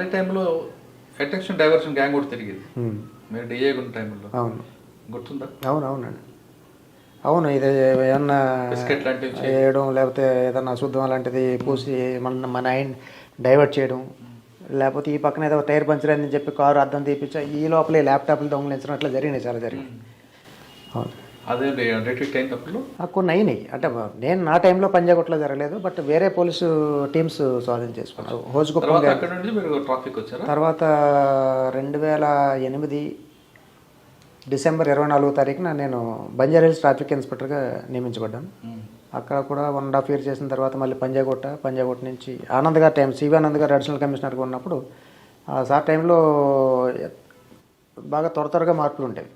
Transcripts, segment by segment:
అదే టైంలో attention diversion gang కూడా తిరిగింది. మీరు డిఏ ఉన్న టైంలో. అవును. గుర్తుందా? అవును అవునండి. అవును ఇది ఏమన్నా బిస్కెట్ లాంటివి చేయి. వేయడం లేకపోతే ఏదన్నా అశుద్ధం అలాంటిది పూసి మన మన ఆయన డైవర్ట్ చేయడం లేకపోతే ఈ పక్కన ఏదో టైర్ పంచర్ అయిందని చెప్పి కారు అద్దం తీపించా ఈ లోపలే ల్యాప్టాప్లు దొంగలించడం అట్లా జరిగినాయి చాలా జరిగింది అవును. అదే డిటెక్ట్ అయినప్పుడు ఆ, కొన్ని అయినాయి అంటే నేను నా టైంలో పంజాగుట్లో జరగలేదు బట్ వేరే పోలీసు టీమ్స్ స్వాధీనం చేసుకున్నారు. మీరు ట్రాఫిక్ వచ్చారా? తర్వాత రెండు వేల ఎనిమిది డిసెంబర్ ఇరవై నాలుగో తారీఖున నేను బంజారాహిల్స్ ట్రాఫిక్ ఇన్స్పెక్టర్గా నియమించబడ్డాను. అక్కడ కూడా వన్ అండ్ హాఫ్ ఇయర్ చేసిన తర్వాత మళ్ళీ పంజాగుట్ట పంజాగుట్ట నుంచి ఆనంద్ గారు టైం సివి ఆనంద్ గారు అడిషనల్ కమిషనర్గా ఉన్నప్పుడు ఆ సార్ టైంలో బాగా త్వర త్వరగా మార్పులు ఉండేవి.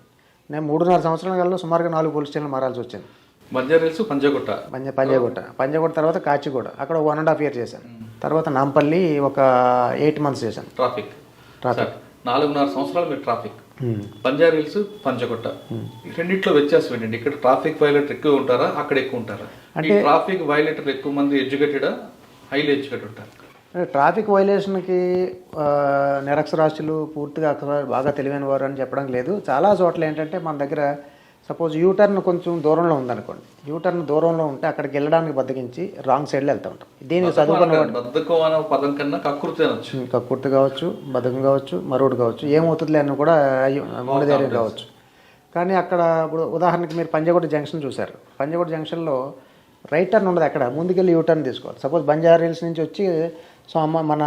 నేను మూడున్నర సంవత్సరాల కాలంలో సుమారుగా నాలుగు పోలీస్ స్టేషన్లు మారాల్సి వచ్చింది. బంజారీల్స్ పంజాగుట్ట. పంజ పంజాగుట్ట. పంజాగుట్ట తర్వాత కాచిగూడ. అక్కడ వన్ అండ్ హాఫ్ ఇయర్ చేశాను. తర్వాత నాంపల్లి ఒక ఎయిట్ మంత్స్ చేశాను. ట్రాఫిక్. ట్రాఫిక్. నాలుగున్నర సంవత్సరాలు మీరు ట్రాఫిక్. బంజారీల్స్ పంచగుట్ట రెండిట్లో వ్యత్యాసం ఏంటండి? ఇక్కడ ట్రాఫిక్ వైలేటర్ ఎక్కువ ఉంటారా? అక్కడ ఎక్కువ ఉంటారా? ఈ ట్రాఫిక్ వైలేటర్ ఎక్కువ మంది ఎడ్యుకేటెడా హైలీ ఎడ్యుకేటెడ్ ఉంటారు అంటే ట్రాఫిక్ వైలేషన్కి ఆ, నిరక్షరాస్యులు పూర్తిగా అక్కడ బాగా తెలివైన వారు అని చెప్పడం లేదు. చాలా చోట్ల ఏంటంటే మన దగ్గర సపోజ్ యూటర్న్ కొంచెం దూరంలో ఉందనుకోండి. యూటర్న్ దూరంలో ఉంటే అక్కడికి వెళ్ళడానికి బద్దకించి రాంగ్ సైడ్లో వెళ్తూ ఉంటాం. దీనికి చదువుకున్న బద్ధకం అనే పదం కన్నా కకృతి అనొచ్చు. ఇంకా కుర్తి కావచ్చు బద్ధకం కావచ్చు మరొకటి కావచ్చు ఏమవుతుందిలే అని కూడా మూడు ధైర్యం కావచ్చు. కానీ అక్కడ ఇప్పుడు ఉదాహరణకి మీరు పంజాగుట్ట జంక్షన్ చూశారు. పంజాగుట్ట జంక్షన్లో రైట్ టర్న్ ఉండదు అక్కడ. ముందుకెళ్ళి యూ టర్న్ తీసుకోవాలి. సపోజ్ బంజారా హిల్స్ నుంచి వచ్చి సో అమ్మ మన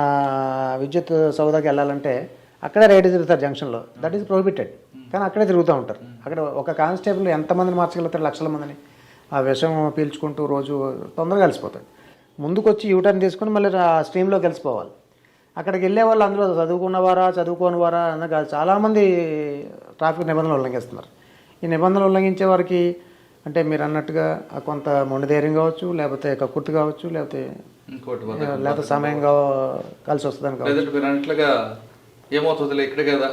విద్యుత్ సౌదాకి వెళ్ళాలంటే అక్కడే రైట్ తిరుగుతారు జంక్షన్లో. దట్ ఈస్ ప్రొహిబిటెడ్ కానీ అక్కడే తిరుగుతూ ఉంటారు. అక్కడ ఒక కానిస్టేబుల్ ఎంతమందిని మార్చగలుగుతారు? లక్షల మందిని. ఆ విషం పీల్చుకుంటూ రోజు తొందరగా కలిసిపోతాడు ముందుకు వచ్చి యూటర్న్ తీసుకుని మళ్ళీ ఆ స్ట్రీమ్లో కలిసిపోవాలి. అక్కడికి వెళ్ళే వాళ్ళు అందులో చదువుకున్నవారా చదువుకోని వారా అన్న కాదు చాలామంది ట్రాఫిక్ నిబంధనలు ఉల్లంఘిస్తున్నారు. ఈ నిబంధనలు ఉల్లంఘించే వారికి అంటే మీరు అన్నట్టుగా కొంత మొండి ధైర్యం కావచ్చు లేకపోతే కక్కుర్తి కావచ్చు లేకపోతే. లేకపోతే సమయంగా కలిసి వస్తుందని కావచ్చు. ఇక్కడే కదా.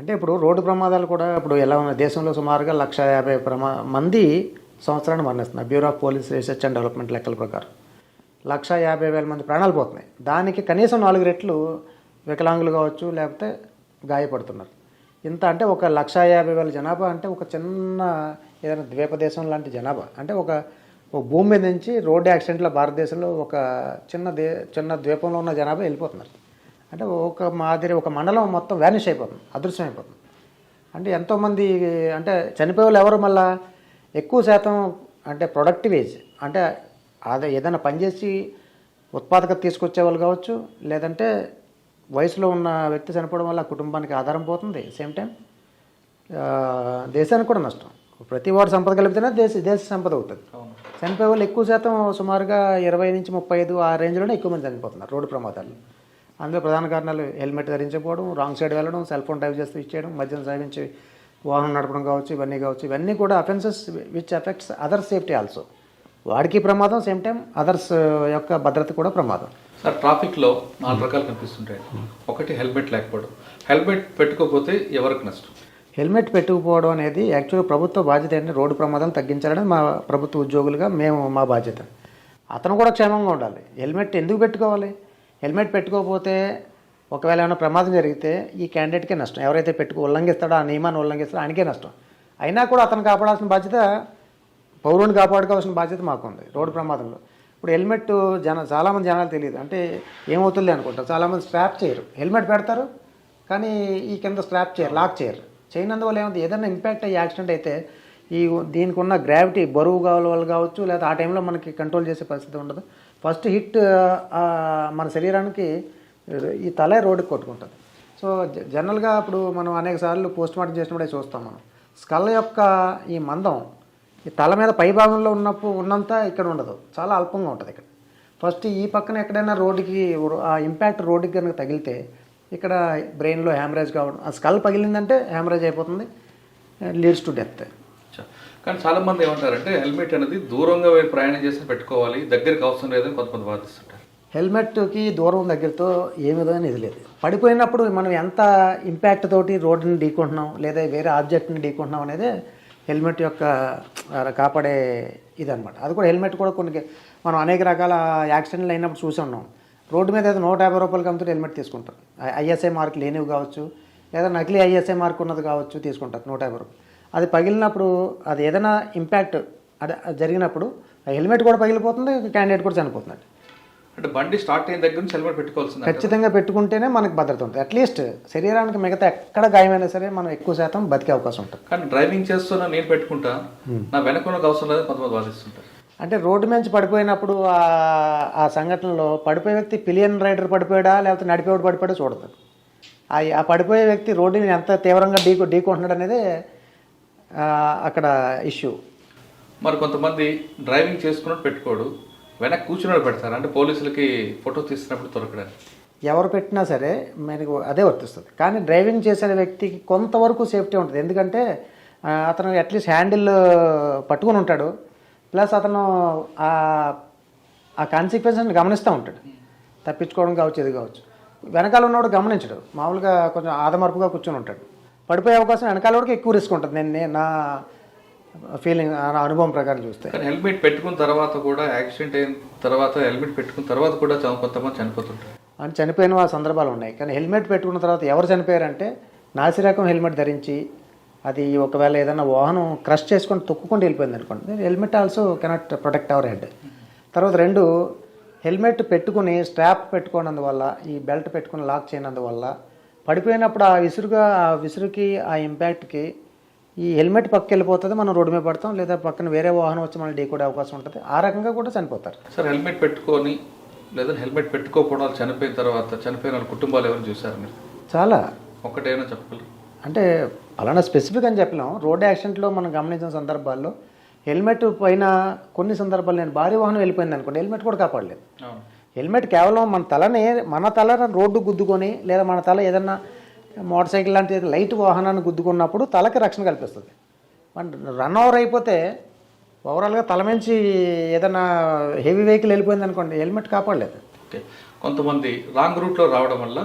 అంటే ఇప్పుడు రోడ్డు ప్రమాదాలు కూడా ఇప్పుడు ఎలా ఉన్నాయి? దేశంలో సుమారుగా లక్ష యాభై ప్రమా మంది సంవత్సరాన్ని మరణిస్తున్నారు. Bureau of police research and development లెక్కల ప్రకారం. లక్ష యాభై వేల మంది ప్రాణాలు పోతున్నాయి. దానికి కనీసం నాలుగు రెట్లు వికలాంగులు కావచ్చు లేకపోతే గాయపడుతున్నారు. ఇంత అంటే ఒక లక్ష యాభై వేల జనాభా అంటే ఒక చిన్న ఏదైనా ద్వీపదేశం లాంటి జనాభా. అంటే ఒక ఒక భూమి మీద నుంచి రోడ్డు యాక్సిడెంట్లో భారతదేశంలో ఒక చిన్న దే చిన్న ద్వీపంలో ఉన్న జనాభా వెళ్ళిపోతున్నారు. అంటే ఒక మాదిరి ఒక మండలం మొత్తం వ్యానిష్ అయిపోతుంది అదృశ్యం అయిపోతుంది అంటే ఎంతోమంది అంటే చనిపోయే వాళ్ళు ఎవరు మళ్ళా? ఎక్కువ శాతం అంటే ప్రొడక్టివ్ ఏజ్ అంటే అదే ఏదైనా పనిచేసి ఉత్పాదకత తీసుకొచ్చే వాళ్ళు కావచ్చు లేదంటే వయసులో ఉన్న వ్యక్తి చనిపోవడం వల్ల కుటుంబానికి ఆధారం పోతుంది సేమ్ టైం దేశానికి కూడా నష్టం. ప్రతి వాడు సంపద కలిపితేనే దేశ దేశ సంపద అవుతుంది. చనిపోయే వాళ్ళు ఎక్కువ శాతం సుమారుగా ఇరవై నుంచి ముప్పై ఐదు ఆ రేంజ్లోనే ఎక్కువ మంది చనిపోతున్నారు రోడ్డు ప్రమాదాలు అందులో ప్రధాన కారణాలు హెల్మెట్ ధరించకపోవడం రాంగ్ సైడ్ వెళ్ళడం సెల్ ఫోన్ డ్రైవ్ చేస్తూ ఇచ్చేయడం మద్యం సేవించి వాహనం నడపడం కావచ్చు ఇవన్నీ కావచ్చు ఇవన్నీ కూడా offenses which effects other safety also వాడికి ప్రమాదం సేమ్ టైం అదర్స్ యొక్క భద్రత కూడా ప్రమాదం. సార్ ట్రాఫిక్లో నాలుగు రకాలు కనిపిస్తుంటాయి. ఒకటి హెల్మెట్ లేకపోవడం. హెల్మెట్ పెట్టుకోకపోతే ఎవరికి నష్టం? హెల్మెట్ పెట్టుకుపోవడం అనేది యాక్చువల్ ప్రభుత్వ బాధ్యత ఏంటంటే రోడ్డు ప్రమాదం తగ్గించాలని మా ప్రభుత్వ ఉద్యోగులుగా మేము మా బాధ్యత. అతను కూడా క్షేమంగా ఉండాలి. హెల్మెట్ ఎందుకు పెట్టుకోవాలి? హెల్మెట్ పెట్టుకోకపోతే ఒకవేళ ఏమైనా ప్రమాదం జరిగితే ఈ క్యాండిడేట్కే నష్టం. ఎవరైతే పెట్టుకో ఉల్లంఘిస్తాడో ఆ నియమాన్ని ఉల్లంఘిస్తాడో ఆయనకే నష్టం. అయినా కూడా అతను కాపాడాల్సిన బాధ్యత పౌరుని కాపాడుకోవాల్సిన బాధ్యత మాకుంది రోడ్డు ప్రమాదంలో. ఇప్పుడు హెల్మెట్ జన చాలామంది జనాలు తెలియదు. అంటే ఏమవుతుంది అనుకుంటారు చాలామంది స్ట్రాప్ చేయరు. హెల్మెట్ పెడతారు కానీ ఈ కింద స్ట్రాప్ చేయరు లాక్ చేయరు. చేయనందువల్ల ఏమవుతుంది ఏదైనా ఇంపాక్ట్ అయ్యే యాక్సిడెంట్ అయితే ఈ దీనికి ఉన్న గ్రావిటీ బరువు కావాలి వాళ్ళు కావచ్చు లేదా ఆ టైంలో మనకి కంట్రోల్ చేసే పరిస్థితి ఉండదు. ఫస్ట్ హిట్ మన శరీరానికి ఈ తలే రోడ్డుకి కొట్టుకుంటుంది. సో జ- జనరల్గా ఇప్పుడు మనం అనేక సార్లు పోస్ట్ మార్టం చేసినప్పుడే చూస్తాం మనం. స్కల్ యొక్క ఈ మందం ఈ తల మీద పై భాగంలో ఉన్నప్పుడు ఉన్నంత ఇక్కడ ఉండదు. చాలా అల్పంగా ఉంటుంది ఇక్కడ. ఫస్ట్ ఈ పక్కన ఎక్కడైనా రోడ్డుకి ఆ ఇంపాక్ట్ రోడ్డుకి కనుక తగిలితే ఇక్కడ బ్రెయిన్లో హ్యామరేజ్ కావడం ఆ స్కల్ పగిలిందంటే హ్యామరేజ్ అయిపోతుంది లీడ్స్ టు డెత్ కానీ చాలా మంది ఏమంటారంటే హెల్మెట్ అనేది దూరంగా ప్రయాణం చేసి పెట్టుకోవాలి దగ్గరికి అవసరం లేదని కొంతమంది వాదిస్తుంటారు. హెల్మెట్కి దూరం దగ్గరతో ఏ విధమైన ఇది లేదు. పడిపోయినప్పుడు మనం ఎంత ఇంపాక్ట్ తోటి రోడ్డుని ఢీకుంటున్నాం లేదా వేరే ఆబ్జెక్ట్ని ఢీకుంటున్నాం అనేది హెల్మెట్ యొక్క కాపాడే ఇది అనమాట అది కూడా హెల్మెట్ కూడా కొన్ని మనం అనేక రకాల యాక్సిడెంట్లు అయినప్పుడు చూసి ఉన్నాం. రోడ్డు మీద ఏదో నూట యాభై రూపాయలకి అమ్ముతుంటే హెల్మెట్ తీసుకుంటారు. ఐఎస్ఐ మార్క్ లేనివి కావచ్చు లేదా నకిలీ ఐఎస్ఐ మార్క్ ఉన్నది కావచ్చు తీసుకుంటారు నూట యాభై రూపాయలు. అది పగిలినప్పుడు అది ఏదైనా ఇంపాక్ట్ అదే జరిగినప్పుడు ఆ హెల్మెట్ కూడా పగిలిపోతుంది క్యాండిడేట్ కూడా చనిపోతుంది అంటే బండి స్టార్ట్ అయిన దగ్గర నుంచి హెల్మెట్ పెట్టుకోవాల్సిందే ఖచ్చితంగా పెట్టుకుంటేనే మనకి భద్రత ఉంటుంది. అట్లీస్ట్ శరీరానికి మిగతా ఎక్కడ గాయమైనా సరే మనం ఎక్కువ శాతం బతికే అవకాశం ఉంటుంది. కానీ డ్రైవింగ్ చేస్తున్నా నేను పెట్టుకుంటా నా వెనక అవసరం లేదు కొంతమంది వాదిస్తుంటారు. అంటే రోడ్డు మీద పడిపోయినప్పుడు ఆ- ఆ సంఘటనలో పడిపోయే వ్యక్తి పిలియన్ రైడర్ పడిపోయాడా లేకపోతే నడిపేవాడు పడిపోయాడా చూడదు. ఆ పడిపోయే వ్యక్తి రోడ్డుని ఎంత తీవ్రంగా ఢీకో ఢీకొంటున్నాడు అనేది అక్కడ ఇష్యూ. మరి కొంతమంది డ్రైవింగ్ చేసుకున్నట్టు పెట్టుకోడు వెనక కూర్చున్నాడు పెడతారు. అంటే పోలీసులకి ఫోటో తీసినప్పుడు దొరకడానికి ఎవరు పెట్టినా సరే మనకు అదే వర్తిస్తుంది. కానీ డ్రైవింగ్ చేసే వ్యక్తికి కొంతవరకు సేఫ్టీ ఉంటుంది. ఎందుకంటే అతను అట్లీస్ట్ హ్యాండిల్ పట్టుకొని ఉంటాడు. ప్లస్ అతను ఆ కాన్సిక్వెన్స్ని గమనిస్తూ ఉంటాడు. తప్పించుకోవడం కావచ్చు ఇది కావచ్చు. వెనకాల ఉన్నవాడు గమనించడు. మామూలుగా కొంచెం ఆదమర్పుగా కూర్చొని ఉంటాడు. పడిపోయే అవకాశం వెనకాల వాడికి ఎక్కువ రిస్క్ ఉంటుంది. నేను నా ఫీలింగ్ నా అనుభవం ప్రకారం చూస్తే. కానీ హెల్మెట్ పెట్టుకున్న తర్వాత కూడా యాక్సిడెంట్ అయిన తర్వాత హెల్మెట్ పెట్టుకున్న తర్వాత కూడా కొంతమంది చనిపోతుంటారు. అని చనిపోయిన వాళ్ళ సందర్భాలు ఉన్నాయి. కానీ హెల్మెట్ పెట్టుకున్న తర్వాత ఎవరు చనిపోయారంటే నాసిరకం హెల్మెట్ ధరించి అది ఒకవేళ ఏదైనా వాహనం క్రష్ చేసుకొని తొక్కుకుంటూ వెళ్ళిపోయింది అనుకోండి helmet also cannot protect our head తర్వాత రెండు హెల్మెట్ పెట్టుకుని స్ట్రాప్ పెట్టుకోనందువల్ల ఈ బెల్ట్ పెట్టుకుని లాక్ చేయనందువల్ల పడిపోయినప్పుడు ఆ విసురుగా ఆ విసురుకి ఆ ఇంపాక్ట్కి ఈ హెల్మెట్ పక్కకి వెళ్ళిపోతుంది మనం రోడ్డు మీద పడతాం లేదా పక్కన వేరే వాహనం వచ్చి మనం ఢీకొడే అవకాశం ఉంటుంది ఆ రకంగా కూడా చనిపోతారు. సార్ హెల్మెట్ పెట్టుకొని లేదా హెల్మెట్ పెట్టుకోకపోవడం వాళ్ళు చనిపోయిన తర్వాత చనిపోయిన వాళ్ళ కుటుంబాలు ఎవరు చూసారు మీరు? చాలా. ఒకటేనా చెప్పగలరు? అంటే అలానా స్పెసిఫిక్ అని చెప్పలేం. రోడ్ యాక్సిడెంట్లో మనం గమనించిన సందర్భాల్లో హెల్మెట్ పైన కొన్ని సందర్భాలు నేను భారీ వాహనం వెళ్ళిపోయింది అనుకోండి హెల్మెట్ కూడా కాపాడలేదు. హెల్మెట్ కేవలం మన తలని మన తల రోడ్డు గుద్దుకొని లేదా మన తల ఏదన్నా మోటార్ సైకిల్ లాంటి లైట్ వాహనాన్ని గుద్దుకున్నప్పుడు తలకి రక్షణ కల్పిస్తుంది. మన రన్ ఓవర్ అయిపోతే ఓవరాల్గా తల నుంచి ఏదైనా హెవీ వెహికల్ వెళ్ళిపోయింది అనుకోండి హెల్మెట్ కాపాడలేదు. ఓకే. కొంతమంది రాంగ్ రూట్లో రావడం వల్ల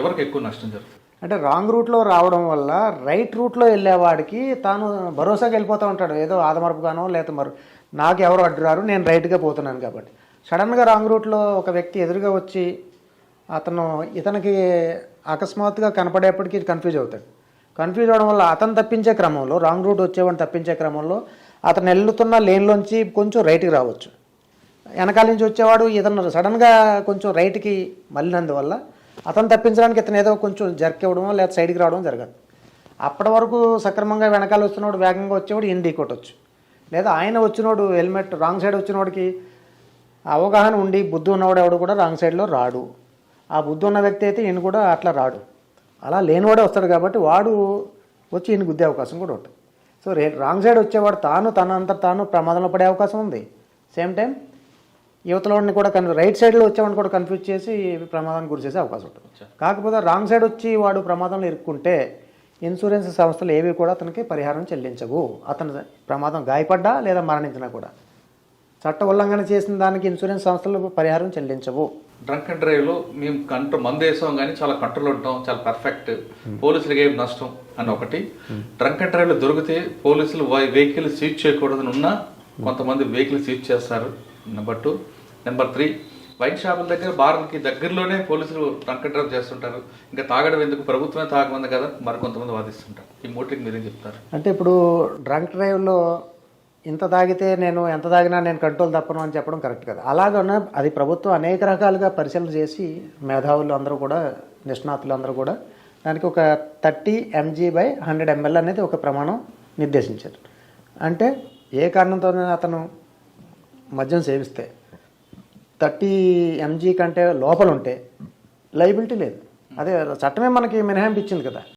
ఎవరికి ఎక్కువ నష్టం జరుగుతుంది? అంటే రాంగ్ రూట్లో రావడం వల్ల రైట్ రూట్లో వెళ్ళేవాడికి తాను భరోసాకి వెళ్ళిపోతూ ఉంటాడు. ఏదో ఆదమరపుగానో లేకపోతే మరి నాకు ఎవరు అడ్డురారు నేను రైట్గా పోతున్నాను కాబట్టి. సడన్గా రాంగ్ రూట్లో ఒక వ్యక్తి ఎదురుగా వచ్చి అతను ఇతనికి అకస్మాత్తుగా కనపడేప్పటికీ కన్ఫ్యూజ్ అవుతాడు. కన్ఫ్యూజ్ అవడం వల్ల అతను తప్పించే క్రమంలో రాంగ్ రూట్ వచ్చేవాడిని తప్పించే క్రమంలో అతను వెళ్తున్న లేన్లోంచి కొంచెం రైట్కి రావచ్చు. వెనకాల నుంచి వచ్చేవాడు ఇతను సడన్గా కొంచెం రైట్కి మళ్ళినందువల్ల అతను తప్పించడానికి ఇతను ఏదో కొంచెం జర్క్ ఇవ్వడం లేదా సైడ్కి రావడం జరగదు. అప్పటి వరకు సక్రమంగా వెనకాల వచ్చినోడు వేగంగా వచ్చేవాడు ఈయన ఢీకొట్టచ్చు లేదా ఆయన వచ్చినోడు హెల్మెట్ రాంగ్ సైడ్ వచ్చినోడికి అవగాహన ఉండి బుద్ధి ఉన్నవాడు ఎవడు కూడా రాంగ్ సైడ్లో రాడు. ఆ బుద్ధి ఉన్న వ్యక్తి అయితే ఈయన కూడా అట్లా రాడు. అలా లేనివాడే వస్తాడు కాబట్టి వాడు వచ్చి ఈయన గుద్దే అవకాశం కూడా ఉంటుంది. సో రాంగ్ సైడ్ వచ్చేవాడు తాను తనంత తాను ప్రమాదంలో పడే అవకాశం ఉంది. సేమ్ టైం యువతలోని కూడా కన్ఫ్యూ రైట్ సైడ్లో వచ్చేవాడిని కూడా కన్ఫ్యూజ్ చేసి ప్రమాదానికి గురి చేసే అవకాశం ఉంటుంది. కాకపోతే రాంగ్ సైడ్ వచ్చి వాడు ప్రమాదంలో ఇరుక్కుంటే ఇన్సూరెన్స్ సంస్థలు ఏవి కూడా అతనికి పరిహారం చెల్లించవు. అతను ప్రమాదం గాయపడ్డా లేదా మరణించినా కూడా. చట్ట ఉల్లంఘన చేసిన దానికి ఇన్సూరెన్స్ సంస్థలు పరిహారం చెల్లించవు. డ్రంక్ అండ్ డ్రైవ్లో మేము కంట్రోల్ మందు వేసాం కానీ చాలా కంట్రోల్ ఉంటాం చాలా పర్ఫెక్ట్ పోలీసులకి ఏం నష్టం అని ఒకటి. డ్రంక్ అండ్ డ్రైవ్లో దొరికితే పోలీసులు వెహికల్ సీజ్ చేయకూడదని ఉన్నా కొంతమంది వెహికల్ సీజ్ చేస్తారు. Number two number three. Wine షాపుల దగ్గర బార్లకి దగ్గరలోనే పోలీసులు డ్రంక్ డ్రైవ్ చేస్తుంటారు. ఇంకా తాగడం ఎందుకు? ప్రభుత్వమే తాగమంది కదా? మరి కొంతమంది వాదిస్తుంటారు. ఈ మూటికి మీరేం చెప్తారు? అంటే ఇప్పుడు డ్రంక్ డ్రైవ్లో ఇంత తాగితే నేను ఎంత తాగినా నేను కంట్రోల్ తప్పను అని చెప్పడం కరెక్ట్ కదా. అలాగనే అది ప్రభుత్వం అనేక రకాలుగా పరిశీలన చేసి మేధావులు అందరూ కూడా నిష్ణాతులు అందరూ కూడా దానికి ఒక thirty mg by hundred ml అనేది ఒక ప్రమాణం నిర్దేశించారు. అంటే ఏ కారణంతో అతను మద్యం సేవిస్తే థర్టీ ఎంజీ కంటే లోపల ఉంటే లైబిలిటీ లేదు. అదే చట్టమే మనకి మినహాయింపు ఇచ్చింది కదా.